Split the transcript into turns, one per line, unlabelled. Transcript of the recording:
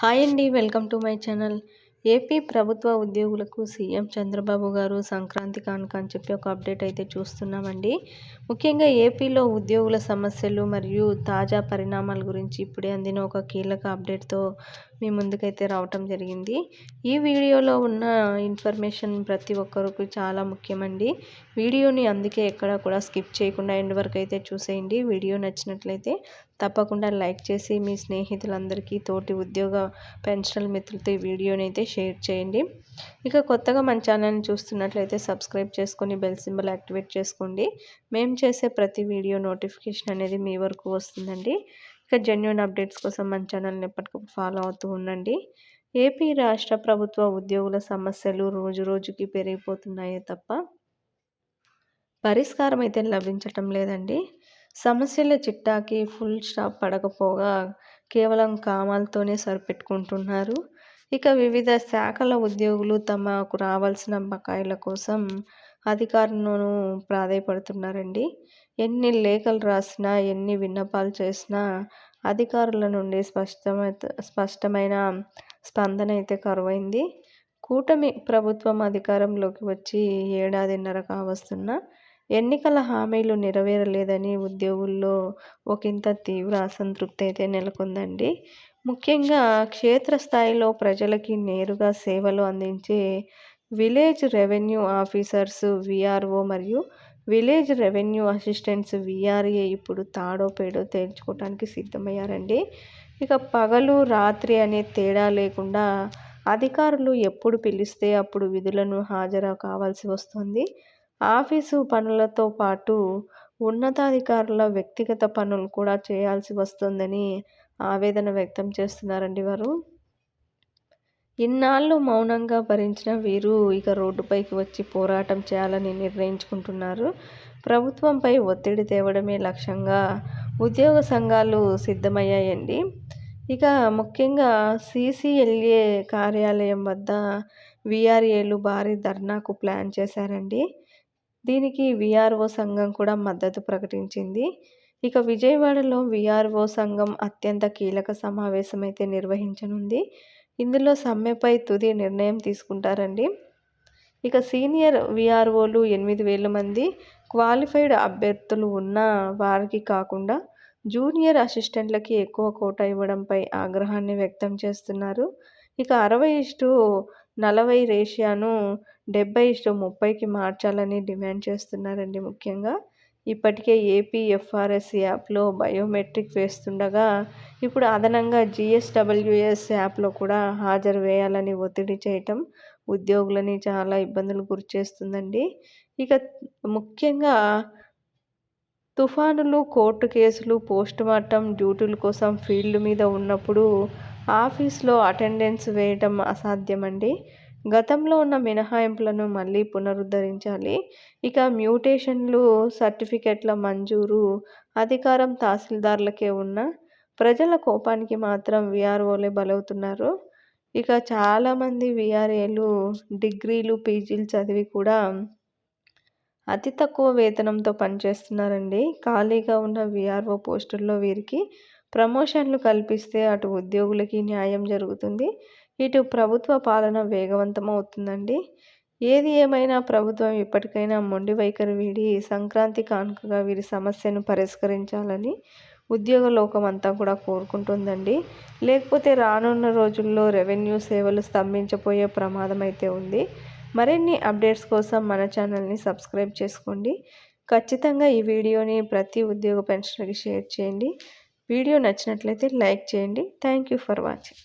Hi అండి welcome to my channel. AP ప్రభుత్వ ఉద్యోగులకు సీఎం చంద్రబాబు గారు సంక్రాంతి కానుక అని చెప్పి ఒక అప్డేట్ అయితే చూస్తున్నామండి. ముఖ్యంగా ఏపీలో ఉద్యోగుల సమస్యలు మరియు తాజా పరిణామాల గురించి ఇప్పుడే అందిన ఒక కీలక అప్డేట్తో మీ ముందుకైతే రావటం జరిగింది. ఈ వీడియోలో ఉన్న ఇన్ఫర్మేషన్ ప్రతి ఒక్కరికి చాలా ముఖ్యమండి. వీడియోని అందుకే ఎక్కడ కూడా స్కిప్ చేయకుండా ఎండ్ వరకు అయితే చూసేయండి. వీడియో నచ్చినట్లయితే తప్పకుండా లైక్ చేసి మీ స్నేహితులందరికీ తోటి ఉద్యోగ పెన్షనల్ మిత్రులతో ఈ వీడియోని అయితే షేర్ చేయండి. ఇక కొత్తగా మన ఛానల్ని చూస్తున్నట్లయితే సబ్స్క్రైబ్ చేసుకొని బెల్ సింబల్ యాక్టివేట్ చేసుకోండి. మేము చేసే ప్రతి వీడియో నోటిఫికేషన్ అనేది మీ వరకు వస్తుందండి. ఇక జెన్యున్ అప్డేట్స్ కోసం మన ఛానల్ని ఎప్పటికప్పుడు ఫాలో అవుతూ ఉండండి. ఏపీ రాష్ట్ర ప్రభుత్వ ఉద్యోగుల సమస్యలు రోజు రోజుకి పెరిగిపోతున్నాయే తప్ప పరిష్కారం అయితే లభించటం లేదండి. సమస్యల చిట్టాకి ఫుల్ స్టాప్ పడకపోగా కేవలం కామాలతోనే సరిపెట్టుకుంటున్నారు. ఇక వివిధ శాఖల ఉద్యోగులు తమకు రావాల్సిన బకాయిల కోసం అధికారులను ప్రాధాయపడుతున్నారండి. ఎన్ని లేఖలు రాసినా ఎన్ని విన్నపాలు చేసినా అధికారుల నుండి స్పష్టమైన స్పష్టమైన స్పందన అయితే కరువైంది. కూటమి ప్రభుత్వం అధికారంలోకి వచ్చి ఏడాదిన్నర కావస్తున్న ఎన్నికల హామీలు నెరవేరలేదని ఉద్యోగుల్లో ఒకంత తీవ్ర అసంతృప్తి అయితే నెలకొందండి. ముఖ్యంగా క్షేత్రస్థాయిలో ప్రజలకి నేరుగా సేవలు అందించే విలేజ్ రెవెన్యూ ఆఫీసర్స్ విఆర్ఓ మరియు విలేజ్ రెవెన్యూ అసిస్టెంట్స్ విఆర్ఏ ఇప్పుడు తాడో పేడో తేల్చుకోవడానికి సిద్ధమయ్యారండి. ఇక పగలు రాత్రి అనే తేడా లేకుండా అధికారులు ఎప్పుడు పిలిస్తే అప్పుడు విధులను హాజరు కావాల్సి వస్తుంది. ఆఫీసు పనులతో పాటు ఉన్నతాధికారుల వ్యక్తిగత పనులు కూడా చేయాల్సి వస్తుందని ఆవేదన వ్యక్తం చేస్తున్నారండి వారు. ఇన్నాళ్ళు మౌనంగా భరించిన వీరు ఇక రోడ్డుపైకి వచ్చి పోరాటం చేయాలని నిర్ణయించుకుంటున్నారు. ప్రభుత్వంపై ఒత్తిడి తేవడమే లక్ష్యంగా ఉద్యోగ సంఘాలు సిద్ధమయ్యాయండి. ఇక ముఖ్యంగా సీసీఎల్ఏ కార్యాలయం వద్ద విఆర్ఏలు భారీ ధర్నాకు ప్లాన్ చేశారండి. దీనికి విఆర్ఓ సంఘం కూడా మద్దతు ప్రకటించింది. ఇక విజయవాడలో విఆర్ఓ సంఘం అత్యంత కీలక సమావేశం అయితే నిర్వహించనుంది. ఇందులో సమ్మెపై తుది నిర్ణయం తీసుకుంటారండి. ఇక సీనియర్ విఆర్ఓలు ఎనిమిది వేల మంది క్వాలిఫైడ్ అభ్యర్థులు ఉన్న వారికి కాకుండా జూనియర్ అసిస్టెంట్లకి ఎక్కువ కోట ఇవ్వడంపై ఆగ్రహాన్ని వ్యక్తం చేస్తున్నారు. ఇక అరవై ఇష్టు నలభై రేషియాను డెబ్బై ఇష్టు ముప్పైకి మార్చాలని డిమాండ్ చేస్తున్నారండి ముఖ్యంగా. ఇప్పటికే ఏపీఎఫ్ఆర్ఎస్ యాప్లో బయోమెట్రిక్ వేస్తుండగా ఇప్పుడు అదనంగా జిఎస్డబ్ల్యూఎస్ యాప్లో కూడా హాజరు వేయాలని ఒత్తిడి చేయటం ఉద్యోగులని చాలా ఇబ్బందులు గురిచేస్తుందండి. ఇక ముఖ్యంగా తుఫానులు కోర్టు కేసులు పోస్ట్ మార్టం డ్యూటీల కోసం ఫీల్డ్ మీద ఉన్నప్పుడు ఆఫీస్లో అటెండెన్స్ వేయటం అసాధ్యమండి. గతంలో ఉన్న మినహాయింపులను మళ్ళీ పునరుద్ధరించాలి. ఇక మ్యూటేషన్లు సర్టిఫికెట్ల మంజూరు అధికారం తహసీల్దార్లకే ఉన్న ప్రజల కోపానికి మాత్రం విఆర్ఓలే బలవుతున్నారు. ఇక చాలామంది విఆర్ఏలు డిగ్రీలు పీజీలు చదివి కూడా అతి తక్కువ వేతనంతో పనిచేస్తున్నారండి. ఖాళీగా ఉన్న విఆర్ఓ పోస్టుల్లో వీరికి ప్రమోషన్లు కల్పిస్తే అటు ఉద్యోగులకి న్యాయం జరుగుతుంది. ఇటు ప్రభుత్వ పాలన వేగవంతం అవుతుందండి ఏది ఏమైనా ప్రభుత్వం ఇప్పటికైనా మొండి వైఖరి వీడి సంక్రాంతి కానుకగా వీరి సమస్యను పరిష్కరించాలని ఉద్యోగ లోకం అంతా కూడా కోరుకుంటుందండి. లేకపోతే రానున్న రోజుల్లో రెవెన్యూ సేవలు స్తంభించబోయే ప్రమాదం అయితే ఉంది. మరిన్ని అప్డేట్స్ కోసం మన ఛానల్ని సబ్స్క్రైబ్ చేసుకోండి. ఖచ్చితంగా ఈ వీడియోని ప్రతి ఉద్యోగ పెన్షన్కి షేర్ చేయండి. వీడియో నచ్చినట్లయితే లైక్ చేయండి. Thank you for watching